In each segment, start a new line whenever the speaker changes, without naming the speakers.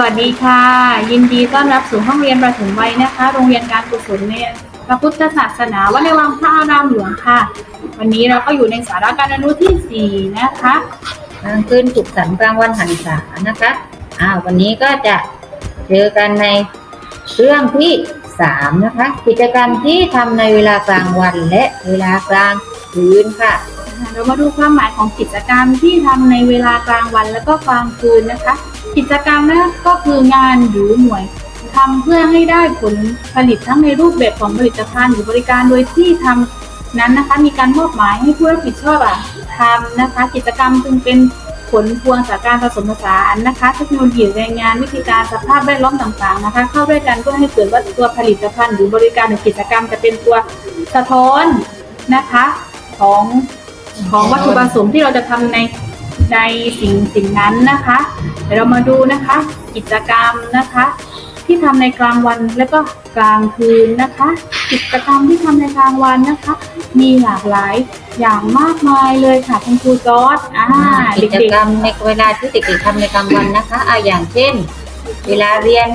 วัสดีค่ะ ยินดีต้อนรับสู่ห้องเรียนประถมวัยนะคะ โรงเรียนการกุศลในพระพุทธศาสนาวัดในวังพระอารามหลวงค่ะ วันนี้เราก็อยู่ในสาระการอนุที่ 4 นะคะ
กลางคืนสุขสันต์กลางวันหันษานะคะอ่าวันนี้ก็จะเจอกันในเรื่องที่สามนะคะ กิจกรรมที่ทำในเวลากลางวันและเวลากลางคืนค่ะ
เรามาดูความหมายของกิจกรรมที่ทำในเวลากลางวันและก็กลางคืนนะคะ กิจกรรมนะก็คืองานหรือหน่วยทำเพื่อให้ได้ผลผลิตทั้งในรูปแบบของผลิตภัณฑ์หรือบริการโดยที่ทำนั้นนะคะมีการมอบหมายให้ผู้รับผิดชอบอะทำนะคะ กิจกรรมจึงเป็นผลพวงจากการผสมผสานนะคะ เทคโนโลยีแรงงานวิธีการสภาพแวดล้อมต่างๆนะคะ เข้าด้วยกันเพื่อให้เกิดว่าตัวผลิตภัณฑ์หรือบริการหรือกิจกรรมจะเป็นตัวสะท้อนนะคะของ ของวัตถุประสงค์ที่เราจะทำในในสิ่งสิ่งนั้นนะคะเดี๋ยวเรามาดูนะคะ กิจกรรมนะคะ ที่ทำในกลางวันและก็กลางคืนนะคะ กิจกรรมที่ทำในกลางวันนะคะ มีหลากหลายอย่างมากมายเลยค่ะคุณครูจอร์ดอ่า
กิจ
ก
กรรมในเวลาที่เด็กๆทำในกลางวันนะคะอ่าอย่างเช่น เวลาเรียน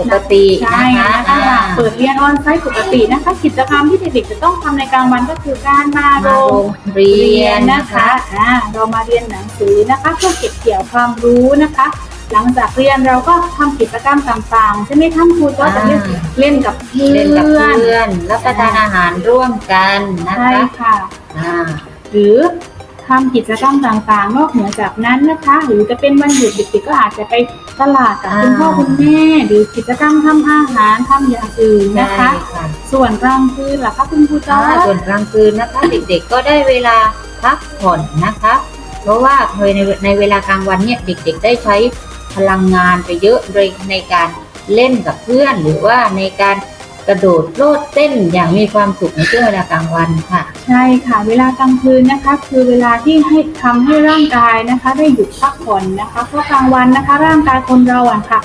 ปกติ
ๆใช่
นะคะ
นะคะ
อ่า
เปิดเรียนออนไลน์ปกตินะคะ กิจกรรมที่เด็กๆจะต้องทำในกลางวันก็คือการมาโร
มาโรงงเรี
เรี
ย
ย
น
น
นะ
นะคะคะอ่าเรามาเรียนหนังสือนะคะเพื่อเก็บเกี่ยวความรู้นะคะ หลังจากเรียนเราก็ทำกิจกรรมต่างๆใช่ไหมท่านครูก็จะเล่น
อ่า
เล่นกับเพื่
เล่นกับ
อน
เพื่อนรับประทานอาหารร่วมกันนะ
ใช่
คะ
ค่ะ
อ่า
หรือ ทำกิจกรรมต่างๆ นอกเหนือจากนั้นนะคะ หรือจะเป็นวันหยุดเด็กๆก็อาจจะไปตลาดกับ
อ่า
คุณพ่อคุณแม่หรือกิจกรรมทำอาหารทำอย่างอื่นนะคะ
ใช่ค่ะ
ส่วนกลางคืนล่ะคะคุณครูจอ
อ่า
ร์
ส่วนกลางคืนนะคะ เด็กๆก็ได้เวลาพักผ่อนนะคะ เพราะว่าในในเวลากลางวันเนี่ยเด็กๆ ได้ใช้พลังงานไปเยอะเลยในการเล่นกับเพื่อน หรือว่าในการ กระโดดโลดเต้นอย่างมีความสุขในช่วงเวลากลางวันค่ะ
ใช่ค่ะเวลากลางคืนนะคะ คือเวลาที่ให้ทำให้ร่างกายนะคะ ได้หยุดพักผ่อนนะคะเพราะกลางวันนะคะ ร่างกายคนเราอะค่ะ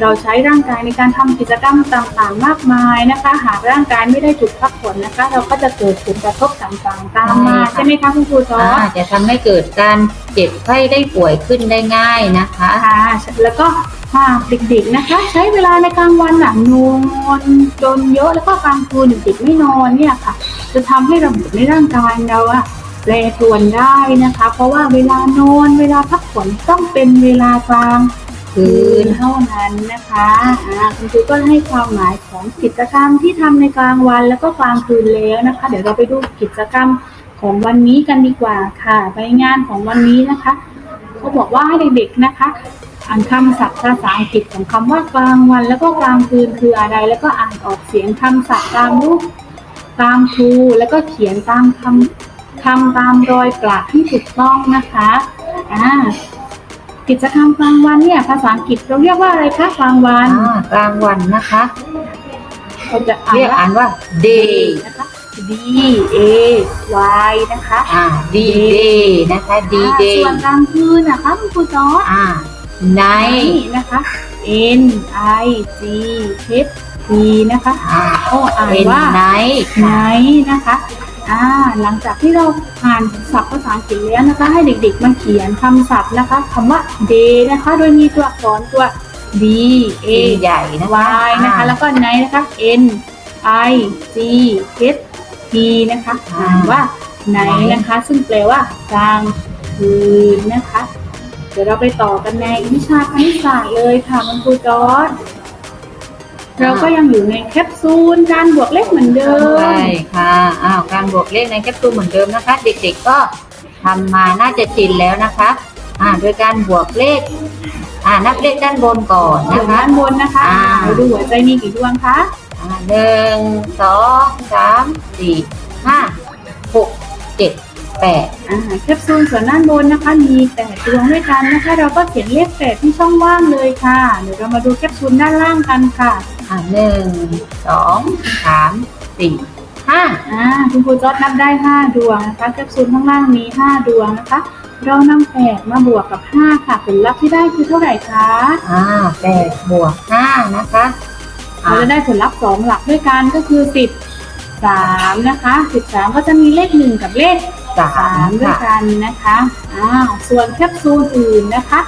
เราใช้ร่างกายในการทำกิจกรรมต่างๆ มากมายนะคะ หากร่างกายไม่ได้หยุดพักผ่อนนะคะ เราก็จะเกิดผลกระทบต่างๆตามมา
ใช่ค่ะ
ใช่ไหมคะคุณครูจอ
อ่า
ร์จ
จะทำให้เกิดการเจ็บไข้ได้ป่วยขึ้นได้ง่ายนะคะ
ค่ะแล้วก็ หากเด็กๆนะคะ ใช้เวลาในกลางวันหลังนอนจนเยอะแล้วก็กลางคืนเด็กๆไม่นอนเนี่ยค่ะ จะทำให้ระบบในร่างกายเราอะแปรปรวนได้นะคะ เพราะว่าเวลานอนเวลาพักผ่อนต้องเป็นเวลากลางคืนเท่านั้นนะคะคุณครูก็ให้ความหมายของกิจกรรมที่ทำในกลางวันแล้วก็กลางคืนแล้วนะคะ เดี๋ยวเราไปดูกิจกรรมของวันนี้กันดีกว่าค่ะใบงานของวันนี้นะคะ เขาบอกว่าให้เด็กๆนะคะ อ่านคำศัพท์ภาษาอังกฤษของคำว่ากลางวัน แล้วก็กลางคืนคืออะไร แล้วก็อ่านออกเสียงคำศัพท์ตามรูปตามครูแล้วก็เขียนตามคำคำตามรอยกระที่ถูกต้องนะคะอ่ากิจกรรมกลางวันเนี่ยภาษาอังกฤษเราเรียกว่าอะไรคะกลางวัน
อ่ากลางวันนะคะ
เราจะอ่าน
เรียก
ว่า
อ่านว่า day
นะคะ D A Y นะคะ
อ่า D day นะคะ D
อ่า
day
ส่วนกลางคืนนะคะคุณครูจอร์จ
อ่า night
นะคะ N I G H T นะคะ
อ่า
ก็อ่าน
เป็น
ว่า
night
ไหน
ค่ะ
นะคะ อ่า หลังจากที่เราอ่านศัพท์ภาษาอังกฤษแล้วนะคะ ให้เด็กๆ มาเขียนคำศัพท์นะคะคำว่า day นะคะ โดยมีตัวอักษรตัว D A
เป็นใหญ่นะคะ
Y นะคะ แล้วก็ night นะคะ N I G H T นะคะอ่านว่า night นะคะ ซึ่งแปลว่ากลางคืนนะคะ เดี๋ยวเราไปต่อกันในวิชาคณิตศาสตร์เลยค่ะคุณครูจอร์จเราก็ยังอยู่ในแคปซูลการบวกเลขเหมือนเดิม
ใช่ค่ะ อ้าว การบวกเลขในแคปซูลเหมือนเดิมนะคะ เด็กๆก็ทำมาน่าจะชินแล้วนะคะ อ่า โดยการบวกเลข อ่า นับเลขด้านบนก่อน
ส่ว
นะ
น
คะ
ด้านบนนะคะ
อ่า
เราดูหัวใจมีกี่ดวงคะ
อ่าหนึ่ง สอง สาม สี่ ห้า หก เจ็ด แปด
อ่าแคปซูลส่วนด้านบนนะคะ มีแปดดวงด้วยกันนะคะ เราก็เขียนเลขแปดที่ช่องว่างเลยค่ะ เดี๋ยวเรามาดูแคปซูลด้านล่างกันค่ะ
อ่าหนึ่งสองสามสี่ห้า
อ่าคุณครูจอดนับได้ห้าดวงนะคะแคปซูลข้างล่างมีห้าดวงนะคะเรานำแปดมาบวกกับห้าค่ะผลลัพธ์ที่ได้คือเท่าไหร่คะ
อ่าแปดบวกห้านะคะอ่า
เราจะได้ผลลัพธ์สองหลักด้วยกันก็คือสิบ สามนะคะสิบสามก็จะมีเลขหนึ่งกับเลข
สา
สาม
ม
ด้วย
ค่ะ
กันนะคะอ้าวส่วนแคปซูลอื่นนะคะ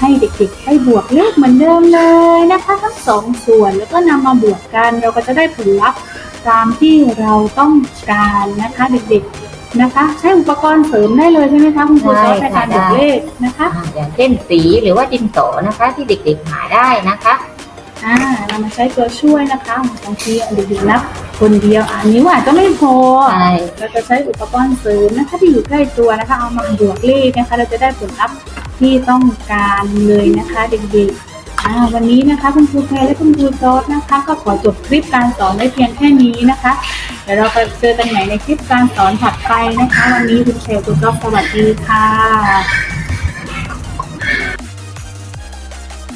ให้เด็กๆให้บวกเลขเหมือนเดิมเลยนะคะทั้งสองส่วนแล้วก็นำมาบวกกันเราก็จะได้ผลลัพธ์ตามที่เราต้องการนะคะ เด็กๆนะคะ ใช้อุปกรณ์เสริมได้เลยใช่ไหมคะคุณครูซอสในการบวกเลขนะคะ
อ่าอย่างเช่นสีหรือว่าดินสอนะคะ ที่เด็กๆหาได้นะคะ
อ่าเรามาใช้ตัวช่วยนะคะบางทีเด็กๆนับคนเดียวอ่านิ้วอาจจะไม่พอ
ใช่
เราจะใช้อุปกรณ์เสริมนะคะที่อยู่ใกล้ตัวนะคะ เอามาบวกเลขนะคะ เราจะได้ผลลัพธ์ที่ต้องการเลยนะคะเด็กๆอ่าวันนี้นะคะคุณครูแพรและคุณครูซอสนะคะ ก็ขอจบคลิปการสอนไว้เพียงแค่นี้นะคะ เดี๋ยวเราไปเจอกันใหม่ในคลิปการสอนถัดไปนะคะ วันนี้คุณแพรคุณซอสสวัสดีค่ะ